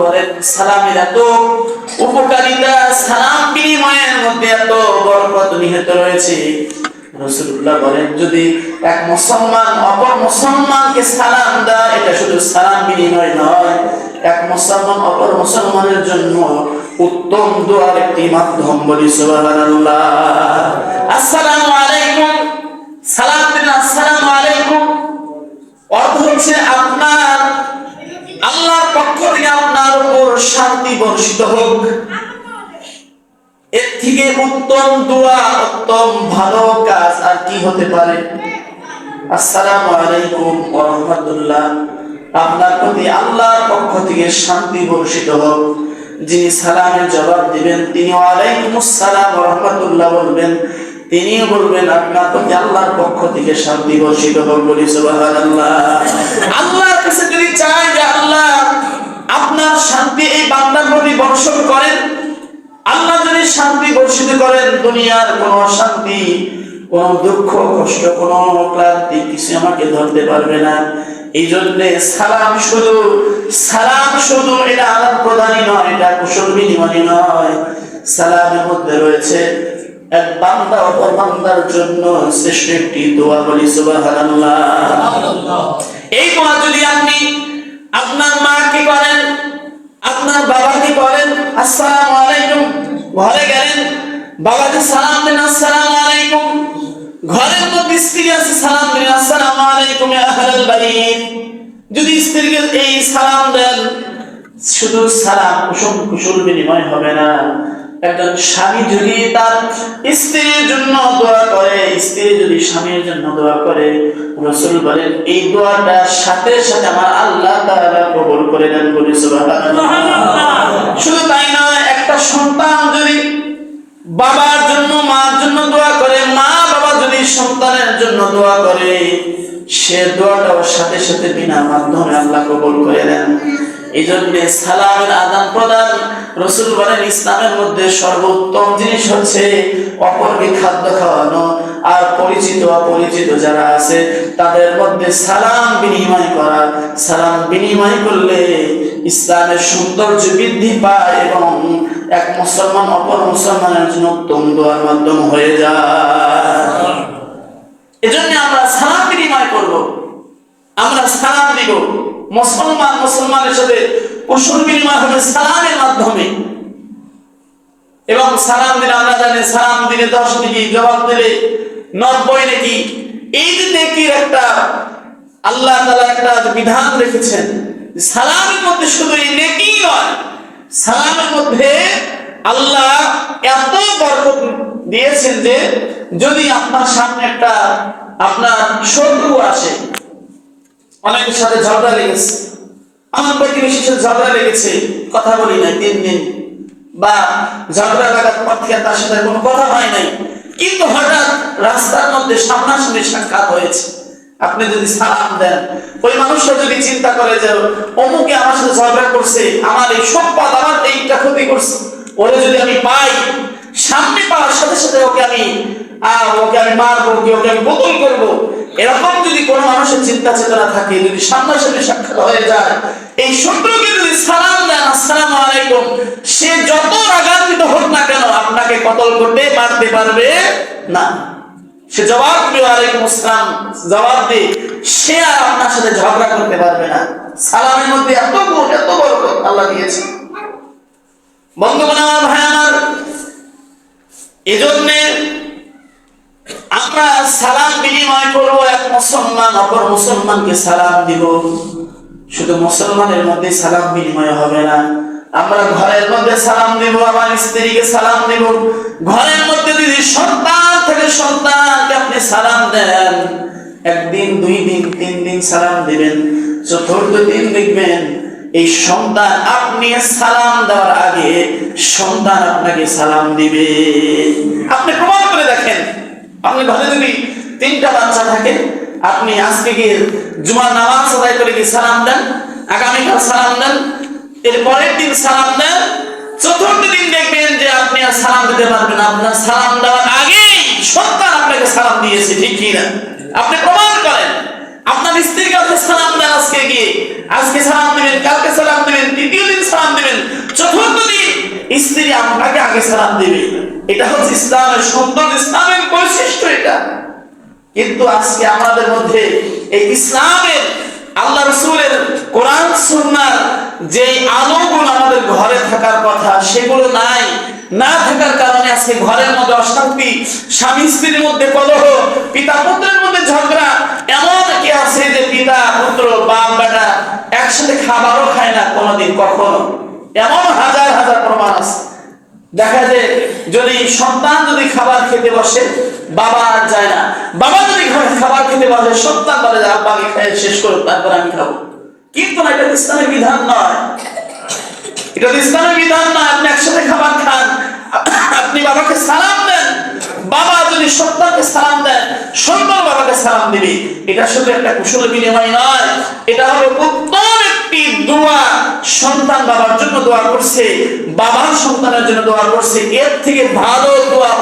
বলেন সালামের এত উপকারিতা, সালাম বিনিময়ের মধ্যে এত বরকত নিহিত রয়েছে। রসুল্লাহ বলেন, যদি এক মুসলমান অপর মুসলমানকে সালাম দেয়, এটা শুধু সালাম বিনিময় নয়, এক মুসলমান অপর মুসলমানের জন্য উত্তম দোয়ার একটি মাধ্যম বলি, সুবহানাল্লাহ। আসসালামু আলাইকুম। সালাম দিন আসসালামু আলাইকুম। অর্থ হচ্ছে আপনার, আল্লাহর পক্ষ থেকে শান্তি বর্ষিত হোক। এর থেকে উত্তম দোয়া, উত্তম ভালো কাজ আর কি হতে পারে? আসসালামু আলাইকুম ওয়া রাহমাতুল্লাহ। আপনার প্রতি আল্লাহর পক্ষ থেকে শান্তি বর্ষিত হোক। যিনি সালামের জবাব দিবেন তিনি ওয়ালাইকুম আসসালাম ওয়া রাহমাতুল্লাহ বলবেন। তিনিও বলবেন, আপনার প্রতি আল্লাহর পক্ষ থেকে শান্তি বর্ষিত হোক বলি সুবহানাল্লাহ। আল্লাহর কাছে যদি চাই যে আল্লাহ আপনার শান্তি এই বান্দার প্রতি বর্ষণ করেন আল্লাহ যদি বর্ষিত করেন দুনিয়ার কোনো অশান্তি, কোন দুঃখ, কষ্ট, কোন ক্লান্তি, কিছু আমাকে ধরতে পারবে না। এই জন্যে সালাম শুধু সালাম শুধু এটা আদান প্রদানই নয়, এটা কুশল বিনিময় নয়। সালামের মধ্যে রয়েছে, এক বান্দা অপর বান্দার জন্য শ্রেষ্ঠ একটি দোয়া বলি, সুবহানাল্লাহ। এই দোয়া যদি আপনি আপনার মা কি করেন, আপনার বাবাকে বলেন আসসালামু আলাইকুম, ঘরে গেলেন বাবাকে সালাম দিন আসসালামু আলাইকুম। ঘরের মধ্যে স্ত্রী আছে সালাম দিন আসসালামু আলাইকুম আহলাল বাইত। যদি স্ত্রীকে এই সালাম দেন শুধু সালাম কুসুম কুশল বিনিময় হবে না। একজন স্বামী যদি তার স্ত্রীর জন্য দোয়া করে স্ত্রী যদি স্বামীর জন্য দোয়া করে রসুল বলেন এই দোয়াটার সাথে সাথে আমার আল্লাহ তাআলা কবুল করে দেন বলে সুবহানাল্লাহ। শুধু তাই নয় একটা সন্তান যদি বাবার জন্য, মার জন্য দোয়া করে। মা বাবা যদি সন্তানের জন্য দোয়া করে, সে দোয়াটাও সাথে সাথে বিনা মাধ্যমে আল্লাহ কবুল করে দেন এই জন্য সালামের আদান প্রদান রসুল বলেন, ইসলামের মধ্যে সর্বোত্তম জিনিস হচ্ছে অপরকে খাদ্য খাওয়ানো। আর পরিচিত অপরিচিত যারা আছে, তাদের মধ্যে সালাম বিনিময় করা। সালাম বিনিময় করলে ইসলামের সৌন্দর্য বৃদ্ধি পায় এবং এক মুসলমান অপর মুসলমানের জন্য উত্তম দোয়ার মাধ্যম হয়ে যায়। এজন্য আমরা সালাম বিনিময় করব। আমরা সালাম দিব। মুসলমান মুসলমানের সাথে কুশল বিনিময় হবে সালামের মাধ্যমে। এবং সালাম দিলে আমরা জানি, সালাম দিলে দশ নাকি জবাব দিলে নব্বই নাকি। এই যে নেকির একটা, আল্লাহ তালা একটা বিধান রেখেছেন। সালামের মধ্যে শুধু এই নেকি নয়, সালামের মধ্যে আল্লাহ এত বরকত দিয়েছেন যে যদি আপনার সামনে একটা আপনার শত্রু আসে, অনেকের সাথে ঝগড়া লেগেছে, আমার প্রতিবেশীর সাথে ঝগড়া লেগেছে, কথা বলি নাই তিন দিন, বা ঝগড়া লাগার পর থেকে তার সাথে কোনো কথা হয় নাই, কিন্তু হঠাৎ রাস্তার মধ্যে সামনাসামনি সাক্ষাৎ হয়েছে। আপনি যদি সালাম দেন ওই মানুষটা যদি চিন্তা করে যে অমুকে আমার সাথে ঝগড়া করছে আমার এই সম্পদ আমার এইটা ক্ষতি করছে ওরে যদি আমি পাই সামনে পাওয়ার সাথে সাথে ওকে আমি আহ, ওকে আমি মারবো কি ওকে আমি বোতল করব। এরকম যদি কোনো মানুষের চিন্তা চেতনা থাকে যদি সামনাসামনি সাক্ষাৎ হয়ে যায় এই শত্রুকে যদি সালাম দেন আসসালামু আলাইকুম সে যত রাগান্বিত হোক না কেন আপনাকে কতল করতে মারতে পারবে না। সে জবাব দিবে, ওয়ালাইকুম আসসালাম, জবাব দিয়ে সে আর আপনার সাথে ঝগড়া করতে পারবে না। সালামের মধ্যে এত গুণ, এত বরকত আল্লাহ দিয়েছে। বন্ধুগণ আমার ভাই, আমার, এজন্যে আমরা সালাম বিনিময় করব, এক মুসলমান, অপর মুসলমানকে সালাম দিব। শুধু মুসলমানের মধ্যে সালাম বিনিময় হবে না। আমরা ঘরের মধ্যে সালাম দিব, আমার স্ত্রীকে সালাম দিব। ঘরের মধ্যে যদি সন্তান থেকে, সন্তানকে আপনি সালাম দেন। একদিন, দুই দিন, তিন দিন সালাম দিবেন। চতুর্থ দিন দেখবেন, এই সন্তান আপনি সালাম দেওয়ার আগে সন্তান আপনাকে সালাম দিবে। আপনি প্রমাণ করে দেখেন, আপনি ঘরে যদি তিনটা বাচ্চা থাকে, আপনি আজকে গিয়ে জুমার নামাজ আদায় করে গিয়ে সালাম দেন? আগামীকাল সালাম দেন? এর পরের দিন সালাম দেন। চতুর্থ দিন দেখবেন যে আপনি আর সালাম দিতে পারবেন আপনার সালাম দেওয়ার আগেই সন্তান আপনাকে সালাম দিয়েছে, ঠিক কি না আপনি প্রমাণ করেন। আপনার স্ত্রীর কাছে সালাম দেন আজকে গিয়ে। আজকে সালাম দিবেন, কালকে সালাম দিবেন, তৃতীয় দিন সালাম দেবেন, চতুর্থ দিন স্ত্রী আপনাকে আগে সালাম দিবে। এটা হচ্ছে ইসলামের সুন্দর, ইসলামের বৈশিষ্ট্য এটা। কিন্তু আজকে আমাদের মধ্যে এই ইসলামের, আল্লাহ রসুলের কোরআন সুন্নার যে আলোগুলো আমাদের ঘরে থাকার কথা, সেগুলো নাই। না থাকার কারণে আজকে ঘরের মধ্যে অশান্তি, স্বামী স্ত্রীর মধ্যে কলহ, পিতা পুত্রের মধ্যে ঝগড়া। এমন কি আছে যে পিতা পুত্র, বাপ, বেটা একসাথে খাবারও খায় না কোনোদিন কখনো। এমন হাজার হাজার প্রমাণ আছে। দেখা যায় যদি সন্তান যদি খাবার খেতে বসে, বাবা আর যায় না। বাবা যদি খাবার খেতে বসে, সন্তান বলে আব্বাকে খেয়ে শেষ করো, তারপর আমি খাব। কিন্তু না এটা ইসলামের বিধান নয়। এটা ইসলামের বিধান নয়, আপনি একসাথে খাবার খান। আপনি বাবাকে সালাম দেন। বাবা যদি সন্তানকে সালাম দেন সন্তান বাবাকে সালাম দিবি। এটা শুধু একটা কুশল বিনিময় নয়, এটা হবে উত্তম একটি দোয়া। সন্তান বাবার জন্য দোয়া করছে, বাবার সন্তানের জন্য দোয়া করছে। এর থেকে ভালো দোয়া